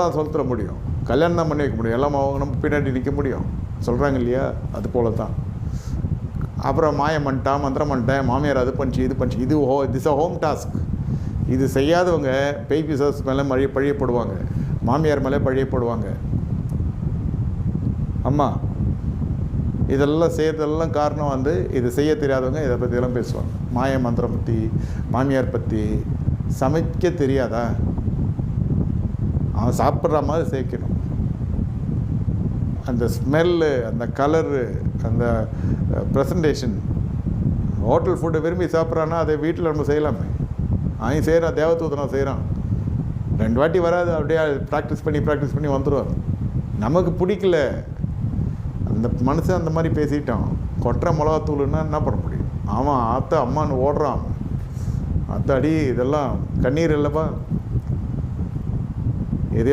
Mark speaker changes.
Speaker 1: தான் சொல்லித்தர முடியும். கல்யாணம் தான் பண்ணி வைக்க முடியும். எல்லாம் அவங்க நம்ம பின்னாடி நிற்க முடியும். சொல்கிறாங்க இல்லையா? அது போல தான் அப்புறம் மாயம் பண்ணிட்டான் மந்திரம் பண்ணிட்டேன் மாமியார் அது பண்ணிச்சு இது பண்ணிச்சு. இது ஹோ திஸ் அ ஹோம் டாஸ்க் இது செய்யாதவங்க பேய் பிசாஸ் மேலே மழை பழியப்படுவாங்க மாமியார் மேலே பழியப்படுவாங்க அம்மா இதெல்லாம் செய்யறதெல்லாம் காரணம் வந்து இது செய்ய தெரியாதவங்க இதை பற்றியெல்லாம் பேசுவாங்க. மாய மந்திரம் பற்றி மாமியார் பற்றி சமைக்க தெரியாதா? அவன் சாப்பிட்ற மாதிரி சேர்க்கணும். அந்த ஸ்மெல்லு அந்த கலரு அந்த ப்ரெசன்டேஷன் ஹோட்டல் ஃபுட்டு விரும்பி சாப்பிட்றான்னா அதை வீட்டில் நம்ம செய்யலாமே. அவன் செய்கிறான் தேவதூதனம் செய்கிறான் ரெண்டு வாட்டி வராது அப்படியே ப்ராக்டிஸ் பண்ணி ப்ராக்டிஸ் பண்ணி வந்துடுவார் நமக்கு பிடிக்கல. அந்த மனுஷன் அந்த மாதிரி பேசிட்டான். கொட்டுற மிளகாத்தூள்னா என்ன பண்ண முடியும்? அவன் அத்தை அம்மான்னு ஓடுறான். அத்தாடி இதெல்லாம் கண்ணீர் இல்லைப்பா. ഇതേ